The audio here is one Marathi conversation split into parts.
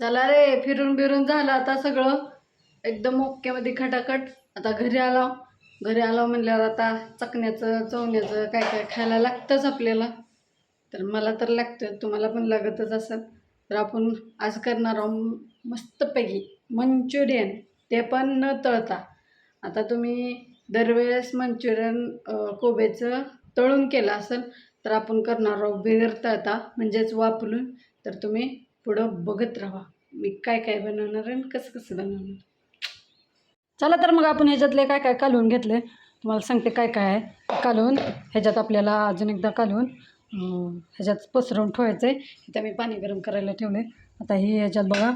चला रे फिरून बिरून झालं आता सगळं. एकदम ओक्यामध्ये खटाखट. आता घरी आलो घरी आलो म्हणल्यावर आता चकण्याचं चवण्याचं काय काय खायला लागतंच आपल्याला. तर मला तर लागतं तुम्हाला पण लागतच असेल. तर आपण आज करणार आहोत मस्तपैकी मंचुरियन. ते पण न तळता. आता तुम्ही दरवेळेस मंचुरियन कोबेचं तळून केलं असेल तर आपण करणार आहोत बिगर तळता म्हणजेच वापरून तर तुम्ही पुढं बघत राहा. मी काय काय बनवणार आणि कसं कसं बनवणार. चला तर मग आपण ह्याच्यातले काय काय कालवून घेतले. तुम्हाला सांगते काय काय आहे. कालवून ह्याच्यात आपल्याला अजून एकदा कालवून ह्याच्यात पसरवून ठेवायचं आहे इथं मी पाणी गरम करायला ठेवले आता ही ह्याच्यात बघा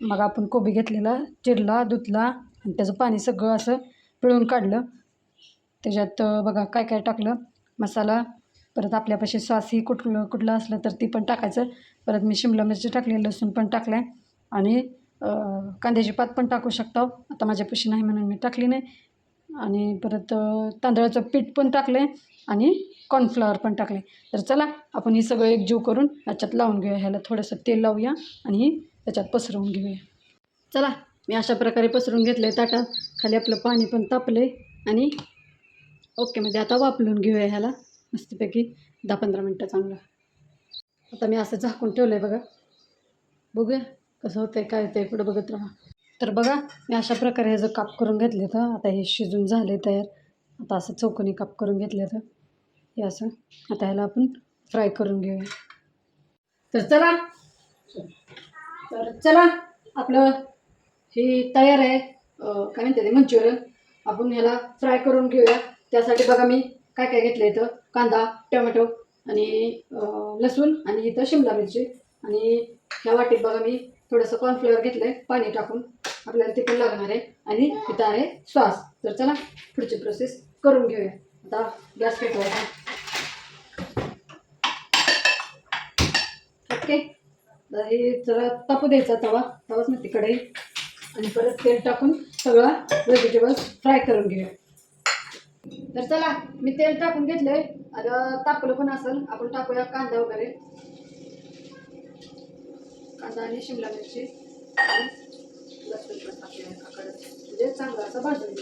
मग आपण कोबी घेतलेला चिरला धुतला आणि त्याचं पाणी सगळं असं पिळून काढलं. त्याच्यात बघा काय काय टाकलं. मसाला परत आपल्यापाशी सॉस ही कुठलं कुठलं असलं तर ती पण टाकायचं. परत मी शिमला मिरची टाकली लसूण पण टाकलं आहे आणि कांद्याची पात पण टाकू शकतो. आता माझ्यापाशी नाही म्हणून मी टाकली नाही. आणि परत तांदळाचं पीठ पण टाकलं आहे आणि कॉर्नफ्लॉवर पण टाकले तर चला आपण हे सगळं एकजीव करून याच्यात लावून घेऊया. ह्याला थोडंसं तेल लावूया आणि त्याच्यात पसरवून घेऊया. चला मी अशा प्रकारे पसरून घेतलं आहे ताटात खाली आपलं पाणी पण तापले आणि ओके म्हणजे आता वापरून घेऊया ह्याला. मस्तपैकी दहा पंधरा मिनटं चांगलं. आता मी असं झाकून ठेवलं आहे बघा. बघूया कसं होतं आहे काय होतं आहे पुढं बघत राहा. तर बघा मी अशा प्रकारे ह्याचं काप करून घेतले तर आता हे शिजून झाले तयार. आता असं चौकोनी काप करून घेतले तर हे असं. आता ह्याला आपण फ्राय करून घेऊया. तर चला. तर चला. आपलं हे तयार आहे. काय म्हणते ते मंचुरियन. आपण ह्याला फ्राय करून घेऊया. त्यासाठी बघा मी काय काय घेतलं इथं. कांदा टोमॅटो आणि लसूण आणि इथं शिमला मिरची. आणि ह्या वाटीत बघा मी थोडंसं कॉर्नफ्लॉवर घेतलं आहे पाणी टाकून आपल्याला ते पण लागणार आहे. आणि इथं आहे श्वास. तर चला पुढची प्रोसेस करून घेऊया. आता गॅस पेटवायचा. ओके तर हे जरा तापू द्यायचा तवा. तवाच ना तिकडे आणि परत तेल टाकून सगळं व्हेजिटेबल्स फ्राय करून घेऊया. तर चला मी तेल टाकून घेतलंय. आता तापलं पण असेल. आपण टाकूया कांदा वगैरे. कांदा आणि शिमला मिरची. लसूण पण टाकूया म्हणजे चांगलं असं भाजून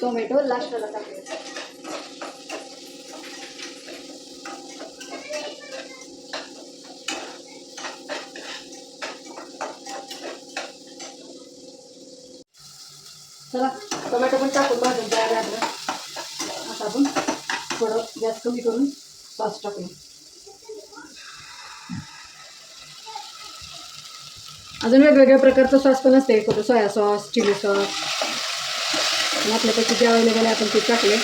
टोमॅटो लास्टला टाकूया. चला टोमॅटो पण टाकून भाजून तयार आहे आता आपण थोडं गॅस कमी करून सॉस टाकूया अजून वेगवेगळ्या प्रकारचं सॉस पण असते कुठं सोया सॉस चिली सॉस. आपल्यापैकी जे अवेलेबल आहे आपण ते टाकले.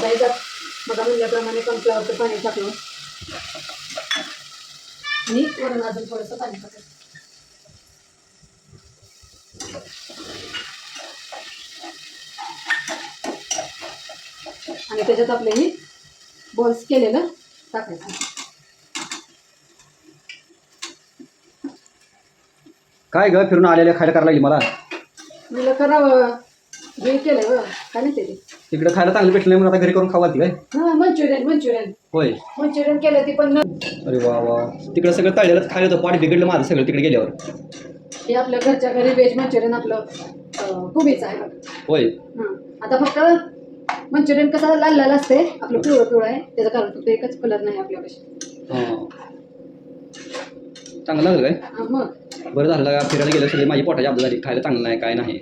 जायचं मग म्हणल्याप्रमाणे कॉर्नफ्लॉवरचं पाणी टाकलं. आणि वरून अजून थोडंसं पाणी टाकलं. आणि त्याच्यात आपले हे बॉल्स केलेलं टाकायचं. काय ग फिरून आलेल्या खायला करायला लागली मला? म्हणलं करावं. हे केलं काय नाही ते. तिकडे खायला चांगलं भेटलं नाही म्हणून आता घरी करून खावा ती काय? हां मंचुरियन मंचुरियन. होय. मंचुरियन केलं ती पण. अरे वा वा. तिकडे सगळं तळलेलंच खायला होतं पाणी बिघडलं माझं सगळं तिकडे गेल्यावर. हे आपल्या घरच्या घरी व्हेज मंचुरियन आपलं कोबीचं आहे. होय. आता फक्त मंचुरियन कसं लाल लाल असते आपलं पिवळं पिवळं आहे त्याचं कारण फक्त एकच कलर नाही आपल्यापाशी हां. चांगलं लागलं काय? हां मग. बरं झालं का फिरायला गेलं सगळी माझी पोटाची आपली झाली. खायला चांगलं नाही काय नाही.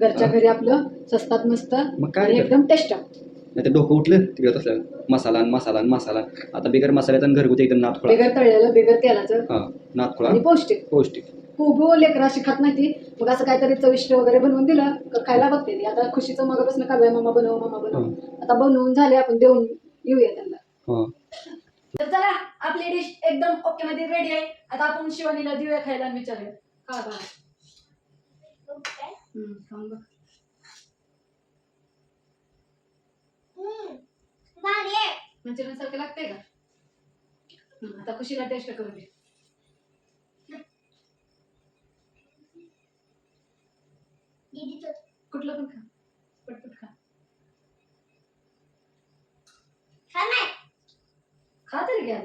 घरच्या घरी आपलं स्वस्तात मस्त मग काय आणि तर? एकदम टेस्ट नाही तर डोकं उठलं तिकडे तसलं. मसाला आणि मसाला आणि मसाला आता बिगर मसाल्याचं आणि घरगुती एकदम नाथखोळा बिगर तळलेलं बिगर तेलाचं. हां नाथखोळा आणि पौष्टिक. पौष्टिक. खूप लेकरं अशी खात नाही ती मग असं काहीतरी चविष्ट वगैरे बनवून दिलं का खायला बघते ती आता खुशीचं मगापासून कालवाय मामा बनव मामा बनव. आता बनवून झाले आपण देऊन येऊया त्यांना. हां. तर चला आपली डिश एकदम ओके मध्ये रेडी आहे. आता आपण शिवानीला देऊया खायला आणि विचारूया खा बा. मंचुरियन सारखं लागतंय का? आता खुशीला टेस्ट करू दे कुठलं पण खा. पटपट खा. खा तरी घ्या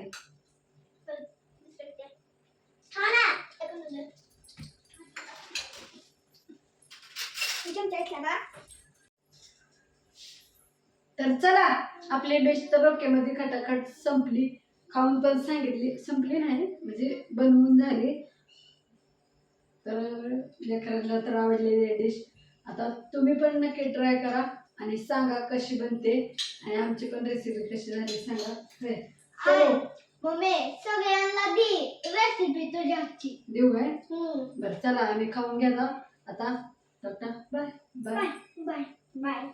तर चला आपली डिश तर खटाखट संपली. खाऊन पण सांगितली. संपली नाही म्हणजे बनवून झाली. तर लेकराला तर आवडलेली डिश आता तुम्ही पण नक्की ट्राय करा आणि सांगा कशी बनते आणि आमची पण रेसिपी कशी झाली सांगा. मम्मी सगळ्यांना दे रेसिपी तुझ्या हातची देऊ काय. बरं चला आम्ही खाऊन घेता. आता टाटा बाय बाय बाय